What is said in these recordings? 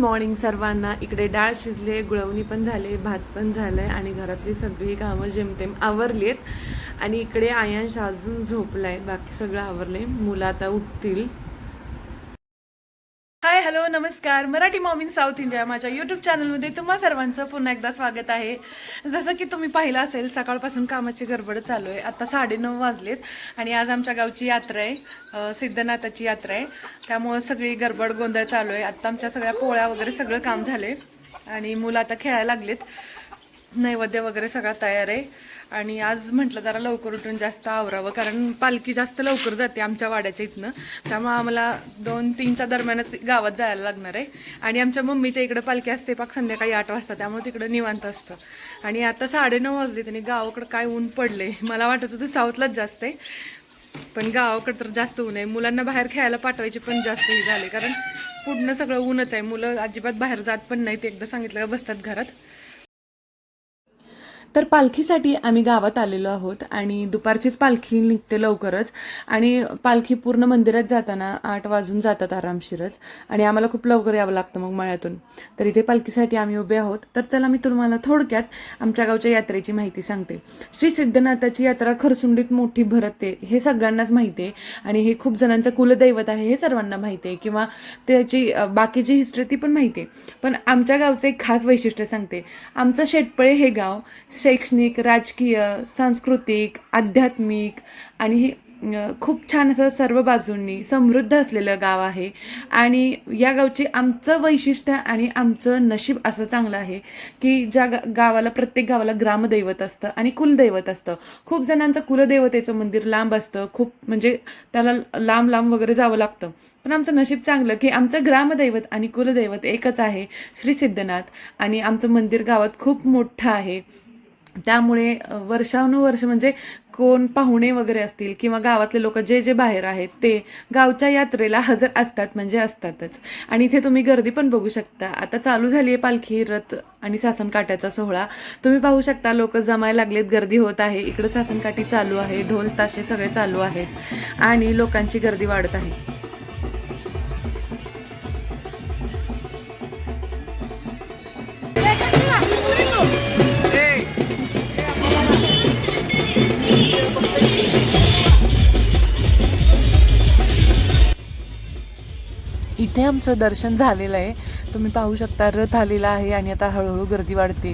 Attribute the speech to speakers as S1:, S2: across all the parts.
S1: Morning सर्वांना. इकडे डाळ शिजले गुळवणी पण झाले भात पण झालंय आणि घरातली सगळी कामं जेमतेम आवरली आहेत आणि इकडे आयांश अजून झोपलाय बाकी सगळं आवरलंय. मुलं आता उठतील. हाय हॅलो नमस्कार. Marathi mom in south India माझ्या यूट्यूब चॅनलमध्ये तुम्हा सर्वांचं पुन्हा एकदा स्वागत आहे. जसं की तुम्ही पाहिलं असेल सकाळपासून कामाची गडबड चालू आहे. आता साडेनऊ वाजलेत आणि आज आमच्या गावची यात्रा आहे. सिद्धनाथाची यात्रा आहे. त्यामुळं सगळी गडबड गोंधळ चालू आहे. आत्ता आमच्या सगळ्या पोळ्या वगैरे सगळं काम झाले आणि मुलं आता खेळायला लागलेत. नैवेद्य वगैरे सगळा तयार आहे. आणि आज म्हटलं जरा लवकर उठून जास्त आवरावं कारण पालखी जास्त लवकर जाते आमच्या वाड्याच्या इथनं. त्यामुळं आम्हाला दोन तीनच्या दरम्यानच गावात जायला लागणार आहे. आणि आमच्या मम्मीच्या इकडं पालखी असते पाक संध्याकाळी आठ वाजता त्यामुळे तिकडं निवांत असतं. आणि आता साडेनऊ वाजले त्यांनी गावाकडं काय ऊन पडले मला वाटत होतं साऊथलाच जास्त आहे पण गावाकडं तर जास्त ऊन आहे. मुलांना बाहेर खेळायला पाठवायचे पण जास्त हे झाले कारण पूर्ण सगळं ऊनच आहे. मुलं अजिबात बाहेर जात पण नाहीत. एकदा सांगितलं बसतात घरात. तर पालखीसाठी आम्ही गावात आलेलो आहोत आणि दुपारचीच पालखी निघते लवकरच. आणि पालखी पूर्ण मंदिरात जाताना आठ वाजून जातात आरामशीरच. आणि आम्हाला खूप लवकर यावं लागतं मग मळ्यातून. तर इथे पालखीसाठी आम्ही उभे आहोत. तर चला मी तुम्हाला थोडक्यात आमच्या गावच्या यात्रेची माहिती सांगते. श्री सिद्धनाथाची यात्रा खरसुंडीत मोठी भरते हे सगळ्यांनाच माहिती आहे. आणि हे खूप जणांचं कुलदैवत आहे हे सर्वांना माहिती आहे. किंवा त्याची बाकीची हिस्ट्री ती पण माहिती आहे. पण आमच्या गावचं एक खास वैशिष्ट्य सांगते. आमचं शेटपळे हे गाव शैक्षणिक राजकीय सांस्कृतिक आध्यात्मिक आणि हे खूप छान असं सर्व बाजूंनी समृद्ध असलेलं गाव आहे. आणि या गावचे आमचं वैशिष्ट्य आणि आमचं नशीब असं चांगलं आहे की ज्या गा- गावाला प्रत्येक गावाला ग्रामदैवत असतं आणि कुलदैवत असतं. खूप जणांचं कुलदैवतेचं मंदिर लांब असतं. खूप म्हणजे त्याला लांब लांब वगैरे जावं लागतं. पण आमचं नशीब चांगलं की आमचं ग्रामदैवत आणि कुलदैवत एकच आहे श्री सिद्धनाथ. आणि आमचं मंदिर गावात खूप मोठं आहे. त्यामुळे वर्षानुवर्ष म्हणजे कोण पाहुणे वगैरे असतील किंवा गावातले लोक जे जे बाहेर आहेत ते गावच्या यात्रेला हजर असतात म्हणजे असतातच. आणि इथे तुम्ही गर्दी पण बघू शकता. आता चालू झाली आहे पालखी रथ आणि सासनकाट्याचा सोहळा. तुम्ही पाहू शकता लोक जमायला लागलेत गर्दी होत आहे. इकडे सासनकाठी चालू आहे ढोल ताशे सगळे चालू आहेत. आणि लोकांची गर्दी वाढत आहे. तिथे आमचं दर्शन झालेलं आहे. तुम्ही पाहू शकता रथ आलेला आहे आणि आता हळूहळू गर्दी वाढते.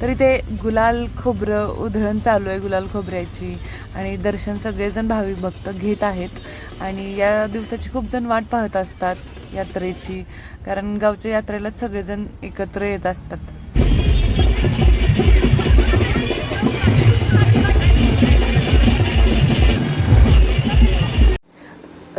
S1: तर इथे गुलाल खोबरं उधळण चालू आहे गुलाल खोबऱ्याची. आणि दर्शन सगळेजण भाविक भक्त घेत आहेत. आणि या दिवसाची खूप जण वाट पाहत असतात यात्रेची. कारण गावच्या यात्रेलाच सगळेजण एकत्र येत असतात.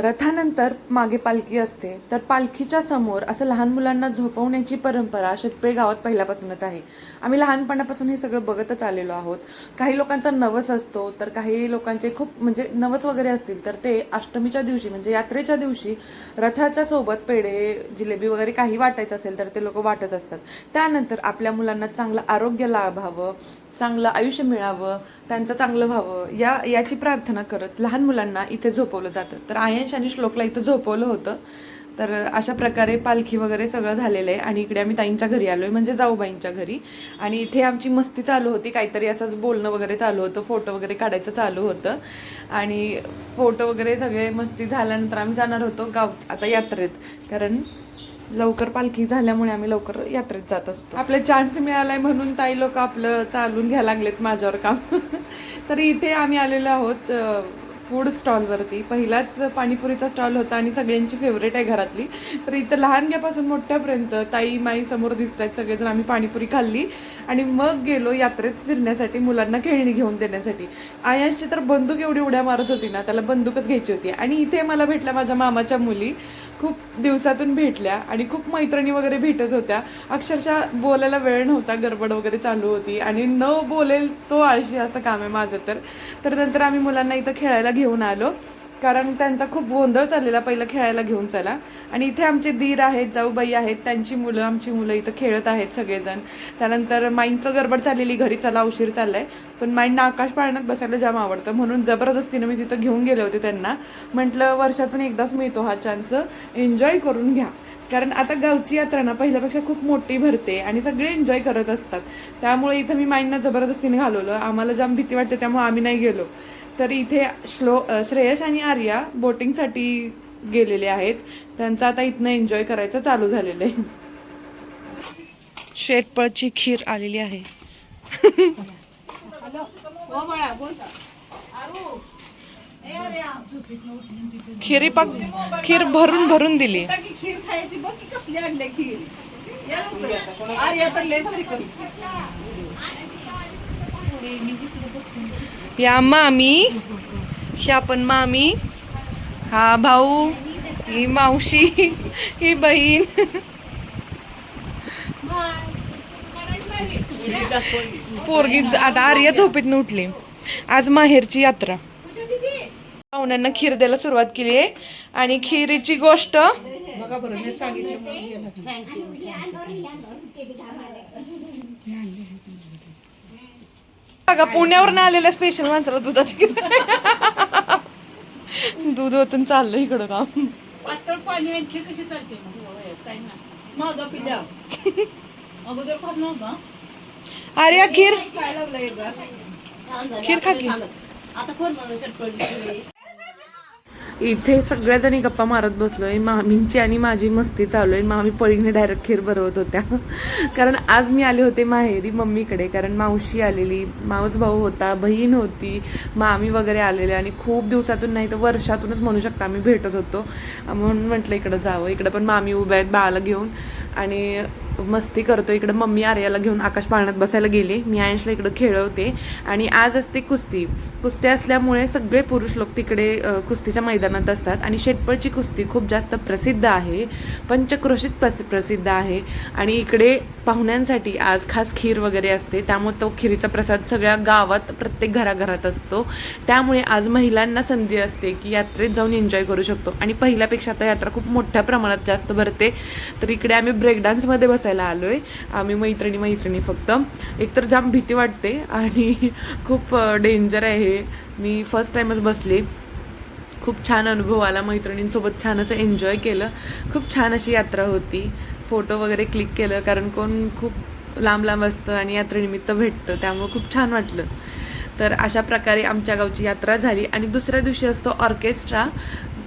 S1: रथानंतर मागे पालखी असते. तर पालखीच्या समोर असं लहान मुलांना झोपवण्याची परंपरा शेतपे गावात पहिल्यापासूनच आहे. आम्ही लहानपणापासून हे सगळं बघतच आलेलो आहोत. काही लोकांचा नवस असतो तर काही लोकांचे खूप म्हणजे नवस वगैरे असतील तर ते अष्टमीच्या दिवशी म्हणजे यात्रेच्या दिवशी रथाच्या सोबत पेढे जिलेबी वगैरे काही वाटायचं असेल तर ते लोक वाटत असतात. त्यानंतर आपल्या मुलांना चांगलं आरोग्य लाभावं चांगलं आयुष्य मिळावं त्यांचं चांगलं व्हावं या याची प्रार्थना करत लहान मुलांना इथे झोपवलं जातं. तर आयंश आणि श्लोकला इथं झोपवलं होतं. तर अशा प्रकारे पालखी वगैरे सगळं झालेलं आहे आणि इकडे आम्ही ताईंच्या घरी आलो आहे म्हणजे जाऊबाईंच्या घरी. आणि इथे आमची मस्ती चालू होती काहीतरी असंच बोलणं वगैरे चालू होतं फोटो वगैरे काढायचं चालू होतं. आणि फोटो वगैरे सगळे मस्ती झाल्यानंतर आम्ही जाणार होतो गाव आता यात्रेत. कारण लवकर पालखी झाल्यामुळे आम्ही लवकर यात्रेत जात असतो. आपले चान्स मिळालाय म्हणून ताई लोक आपलं चालून घ्यायला लागलेत माझ्यावर काम. तर इथे आम्ही आलेलो आहोत फूड स्टॉलवरती पहिलाच पाणीपुरीचा स्टॉल होता आणि सगळ्यांची फेवरेट आहे घरातली. तर इथं लहानग्यापासून मोठ्यापर्यंत ताई माई समोर दिसत आहेत सगळेजण. आम्ही पाणीपुरी खाल्ली आणि मग गेलो यात्रेत फिरण्यासाठी मुलांना खेळणी घेऊन देण्यासाठी. आयाशची तर बंदूक एवढी उड्या मारत होती ना त्याला बंदूकच घ्यायची होती. आणि इथे मला भेटल्या माझ्या मामाच्या मुली. खूप दिवसातून भेटल्या आणि खूप मैत्रिणी वगैरे भेटत होत्या. अक्षरशः बोलायला वेळ नव्हता गडबड वगैरे चालू होती आणि न बोलेल तो आळशी असं काम आहे माझं तर. तर नंतर आम्ही मुलांना इथं खेळायला घेऊन आलो. कारण त्यांचा खूप गोंधळ चाललेला पहिलं खेळायला घेऊन चला. आणि इथे आमचे दीर आहेत जाऊबाई आहेत त्यांची मुलं आमची मुलं इथं खेळत आहेत सगळेजण. त्यानंतर माईंचं गडबड चाललेली घरी चला उशीर चाललाय. पण माईंना आकाश पाळण्यात बसायला जाम आवडतं. म्हणून जबरदस्तीनं मी तिथं घेऊन गेले होते त्यांना. म्हटलं वर्षातून एकदाच मिळतो हा चान्स एन्जॉय करून घ्या. कारण आता गावची यात्रा ना पहिल्यापेक्षा खूप मोठी भरते आणि सगळे एन्जॉय करत असतात. त्यामुळे इथं मी माईंना जबरदस्तीने घालवलं. आम्हाला जाम भीती वाटते त्यामुळे आम्ही नाही गेलो. तर इथे श्लो श्रेयस आणि आर्या बोटिंगसाठी गेलेले आहेत. त्यांचं आता इथनं एन्जॉय करायचं चालू झालेलं आहे. शेटपळची खीर आलेली आहे. खिरी पाक खीर भरून भरून दिली.
S2: की खीर खायची बघ कसली आणले खीर. या लवकर. आर्या तर लय भारी करते.
S1: या मामी ह्या पण मामी हा भाऊ ही मावशी ही बहीण. पोरगी आता आर्या झोपेत उठली. आज माहेरची यात्रा. पाहुण्यांना खीर द्यायला सुरुवात केली आहे. आणि खिरीची गोष्ट
S2: बघा
S1: पुण्यावरून आलेल्या स्पेशल माणसाला दुधाची खीर दूध ओतून चाललं इकडं काम.
S2: पातळ पाणी आणि खीर कशी चालते? मग? काय ना. माझा पिल्या. अगोदर खात नव्हता.
S1: आर्या खीर
S2: काय लागलं एक ग्लास
S1: खीर खा की.
S2: आता कोण षटपळची
S1: इथे सगळ्याजणी गप्पा मारत बसलोय. मामींची आणि माझी मस्ती चालू आहे. मामी पळीने डायरेक्ट खीर भरवत होत्या. कारण आज मी आले होते माहेरी मम्मीकडे. कारण मावशी आलेली मावस भाऊ होता बहीण होती मामी वगैरे आलेले. आणि खूप दिवसातून नाही तर वर्षातूनच म्हणू शकता आम्ही भेटत होतो. म्हणून म्हटलं इकडं जावं. इकडं पण मामी उभ्या आहेत बाळाला घेऊन. आणि मस्ती करतो इकडं मम्मी आर्याला घेऊन आकाश पाळण्यात बसायला गेले. मी आयशला इकडं खेळवते. आणि आज असते कुस्ती. कुस्ती असल्यामुळे सगळे पुरुष लोक तिकडे कुस्तीच्या मैदानात असतात. आणि शेटपळची कुस्ती खूप जास्त प्रसिद्ध आहे. पंचक्रोशीत प्रसि प्रसिद्ध आहे. आणि इकडे पाहुण्यांसाठी आज खास खीर वगैरे असते. त्यामुळे तो खिरीचा प्रसाद सगळ्या गावात प्रत्येक घराघरात असतो. त्यामुळे आज महिलांना संधी असते की यात्रेत जाऊन एन्जॉय करू शकतो. आणि पहिल्यापेक्षा आता यात्रा खूप मोठ्या प्रमाणात जास्त भरते. तर इकडे आम्ही ब्रेक डान्समध्ये बसायला आलो आहे आम्ही मैत्रिणी मैत्रिणी फक्त. एकतर जाम भीती वाटते आणि खूप डेंजर आहे हे. मी फर्स्ट टाइमच बसले. खूप छान अनुभव आला. मैत्रिणींसोबत छान असं एन्जॉय केलं. खूप छान अशी यात्रा होती. फोटो वगैरे क्लिक केलं. कारण कोण खूप लांब लांब असतं आणि यात्रेनिमित्त भेटतं. त्यामुळं खूप छान वाटलं. तर अशा प्रकारे आमच्या गावची यात्रा झाली. आणि दुसऱ्या दिवशी असतो ऑर्केस्ट्रा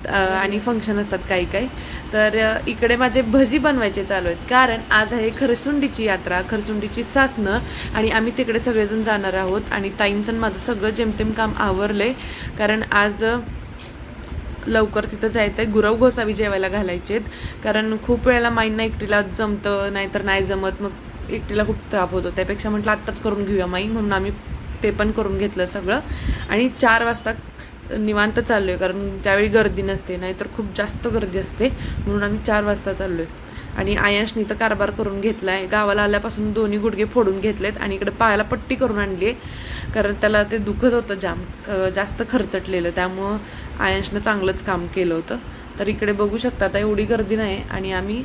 S1: आणि फंक्शन असतात काही काही. तर इकडे माझे भजी बनवायचे चालू आहेत. कारण आज आहे खरसुंडीची यात्रा खरसुंडीची सासनं आणि आम्ही तिकडे सगळेजण जाणार आहोत आणि ताईंचं माझं सगळं जेमतेम काम आवरलंय. कारण आज लवकर तिथं जायचं आहे गुरव गोसावी जेवायला घालायचेत. कारण खूप वेळेला माईंना एकटीला जमतं नाहीतर नाही जमत. मग एकटीला खूप ताप होतो. त्यापेक्षा म्हटलं आत्ताच करून घेऊया माई म्हणून आम्ही ते पण करून घेतलं सगळं. आणि चार वाजता निवांत चाललो आहे कारण त्यावेळी गर्दी नसते नाहीतर खूप जास्त गर्दी असते. म्हणून आम्ही चार वाजता चाललो आहे आणि आयाशनी तर कारभार करून घेतला आहे गावाला आल्यापासून दोन्ही गुडघे फोडून घेतलेत आणि इकडे पायाला पट्टी करून आणली आहे कारण त्याला ते दुखत होतं जाम क- जास्त खर्चटलेलं. त्यामुळं आयांशनं चांगलंच काम केलं होतं. तर इकडे बघू शकता आता एवढी गर्दी नाही. आणि आम्ही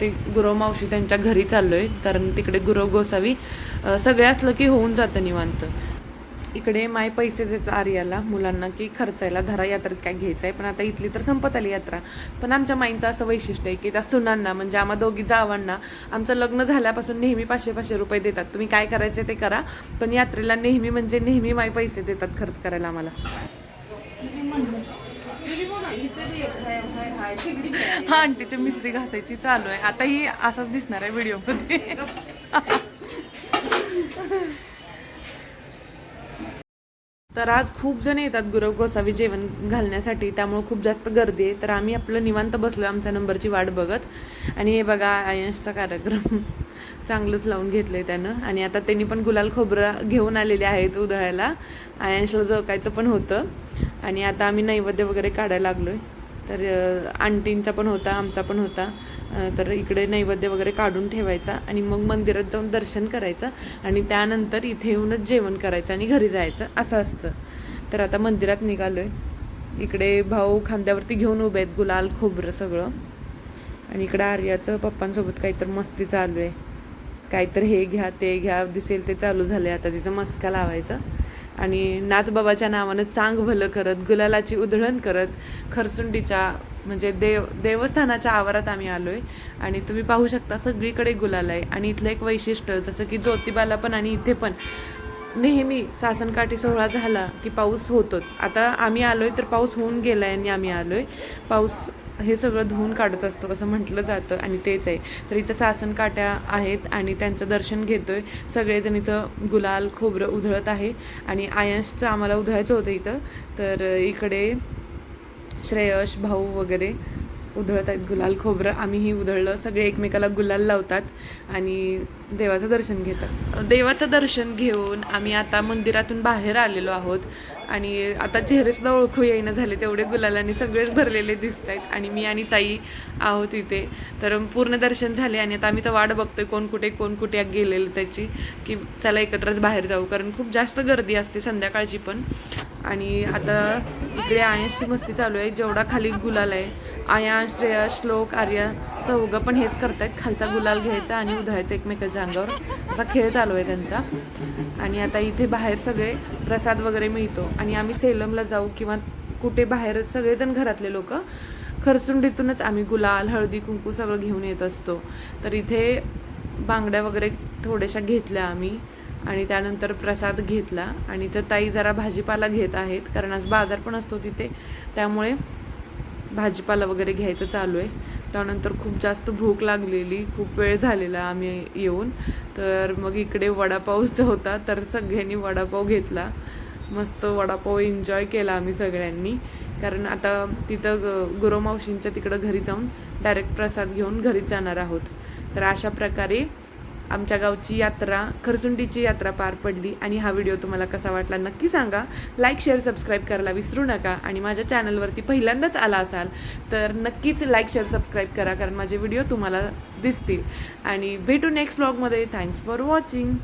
S1: ते गुरव मावशी त्यांच्या घरी चाललो आहे कारण तिकडे गुरव गोसावी सगळे असलं की होऊन जातं निवांत. इकडे माय पैसे देतात आर्याला मुलांना की खर्चायला धरा यात्रेत काय घ्यायचं आहे पण आता इथली तर संपत आली यात्रा. पण आमच्या माईंचं असं वैशिष्ट्य आहे की त्या सुनांना म्हणजे आम्हा दोघी जावांना आमचं लग्न झाल्यापासून नेहमी पाचशे पाचशे रुपये देतात. तुम्ही काय करायचे ते करा पण यात्रेला नेहमी म्हणजे नेहमी माय पैसे देतात खर्च करायला आम्हाला. हा आंटीची मिस्त्री घासायची चालू आहे. आता ही असाच दिसणार आहे व्हिडिओमध्ये तर आज खूप जण येतात गुरव गोसावी जेवण घालण्यासाठी त्यामुळं खूप जास्त गर्दी आहे. तर आम्ही आपलं निवांत बसलो आमच्या नंबरची वाट बघत. आणि हे बघा आयंशचा कार्यक्रम चांगलंच लावून घेतलं आहे त्यानं. आणि आता त्यांनी पण गुलाल खोबरं घेऊन आलेले आहेत उधळायला. आयंशला जळकायचं पण होतं. आणि आता आम्ही नैवेद्य वगैरे काढायला लागलो आहे तर आंटींचा पण होता आमचा पण होता. तर इकडे नैवेद्य वगैरे काढून ठेवायचा आणि मग मंदिरात जाऊन दर्शन करायचं आणि त्यानंतर इथे येऊनच जेवण करायचं आणि घरी जायचं असं असतं. तर आता मंदिरात निघालो आहे इकडे भाऊ खांद्यावरती घेऊन उभे आहेत गुलाल खोबरं सगळं. आणि इकडं आर्याचं पप्पांसोबत काहीतरी मस्ती चालू आहे. काहीतरी हे घ्या ते घ्या दिसेल ते चालू झाले आता तिचं मस्का लावायचा. आणि नाथबाबाच्या नावानं चांग भलं करत गुलालाची उधळण करत खरसुंडीच्या म्हणजे देव देवस्थानाच्या आवारात आम्ही आलो आहे आणि तुम्ही पाहू शकता सगळीकडे गुलाल आहे. आणि इथलं एक वैशिष्ट्य जसं की ज्योतिबाला पण आणि इथे पण नेहमी सासनकाठी सोहळा झाला की पाऊस होतोच. आता आम्ही आलोय तर पाऊस होऊन गेलाय आणि आम्ही आलोय. पाऊस हे सगळं धुवून काढत असतो असं म्हटलं जातं आणि तेच आहे. तर इथं सासनकाठ्या आहेत आणि त्यांचं दर्शन घेतोय. सगळेजण इथं गुलाल खोबरं उधळत आहे. आणि आयंशचं आम्हाला उधळायचं होतं इथं. तर इकडे श्रेयश भाऊ वगैरे उधळत आहेत गुलाल खोबरं. आम्हीही उधळलं. सगळे एकमेकाला गुलाल लावतात आणि देवाचं दर्शन घेतात. देवाचं दर्शन घेऊन आम्ही आता मंदिरातून बाहेर आलेलो आहोत. आणि आता चेहरेसुद्धा ओळखू येईना झाले तेवढे गुलालाने सगळेच भरलेले दिसत आहेत आणि मी आणि ताई आहोत इथे. तर पूर्ण दर्शन झाले आणि आता आम्ही तर वाट बघतोय कोण कुठे कोण कुठे गेलेलं त्याची की चला एकत्रच बाहेर जाऊ. कारण खूप जास्त गर्दी असते संध्याकाळची पण. आणि आता इकडे आयन्सची मस्ती चालू आहे. जेवढा खाली गुलाल आहे आया श्रेया श्लोक आर्या चौघं पण हेच करतायत. खालचा गुलाल घ्यायचा आणि उधळायचा एकमेकाच्या अंगावर असा खेळ चालू आहे त्यांचा. आणि आता इथे बाहेर सगळे प्रसाद वगैरे मिळतो. आणि आम्ही सेलमला जाऊ किंवा कुठे बाहेर सगळेजण घरातले लोक खरसुंडीतूनच आम्ही गुलाल हळदी कुंकू सगळं घेऊन येत असतो. तर इथे बांगड्या वगैरे थोड्याशा घेतल्या आम्ही आणि त्यानंतर प्रसाद घेतला. आणि तर ताई जरा भाजीपाला घेत आहेत कारण आज बाजार पण असतो तिथे. त्यामुळे भाजीपाला वगैरे घ्यायचं चालू आहे. त्यानंतर खूप जास्त भूक लागलेली खूप वेळ झालेला आम्ही येऊन. तर मग इकडे वडापावचा होता तर सगळ्यांनी वडापाव घेतला. मस्त वडापाव एन्जॉय केला आम्ही सगळ्यांनी. कारण आता तिथं ग- गुरुमावशींच्या तिकडं घरी जाऊन डायरेक्ट प्रसाद घेऊन घरीच जाणार आहोत. तर अशा प्रकारे आमच्या गावची यात्रा खरसुंडीची यात्रा पार पडली आणि हा व्हिडिओ तुम्हाला कसा वाटला नक्की सांगा. लाईक शेअर सबस्क्राईब करायला विसरू नका आणि माझ्या चॅनलवरती पहिल्यांदाच आला असाल तर नक्कीच लाईक शेअर सबस्क्राईब करा कारण माझे व्हिडिओ तुम्हाला दिसतील. आणि भेटू नेक्स्ट ब्लॉगमध्ये थँक्स फॉर वॉचिंग